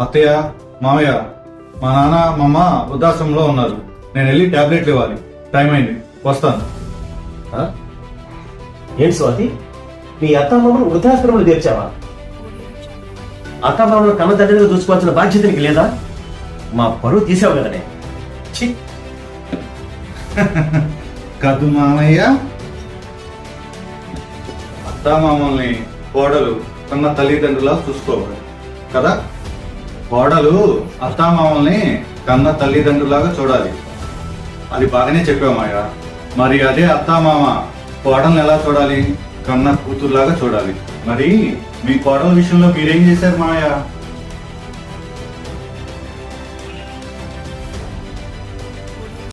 అత్తయ్య మామయ్య మా నాన్న మా అమ్మ వృద్ధాశ్రమంలో ఉన్నారు. నేను వెళ్ళి టాబ్లెట్లు ఇవ్వాలి. టైం అయింది. వస్తాను? ఏంటి స్వాతి? మీ అత్తమామను వృద్ధాశ్రమంలో చేర్చావా? అత్తమామను కన్న తండ్రిగా చూసుకోవాల్సిన బాధ్యత నీకు లేదా? మా పరువు తీసావు కదనే. ఛీ! కదు మామయ్య. అత్త మామల్ని కోడలు కన్న తల్లిదండ్రులా చూసుకోవాలి. కదా? కోడలు అత్తామామల్ని కన్న తల్లిదండ్రులాగా చూడాలి. అది బాగానే చెప్పామయ్యా మరి అదే అత్తామామ కోడల్ని ఎలా చూడాలి? కన్న కూతురులాగా చూడాలి. మరి మీ కోడల విషయంలో మీరేం చేశారు మాయా?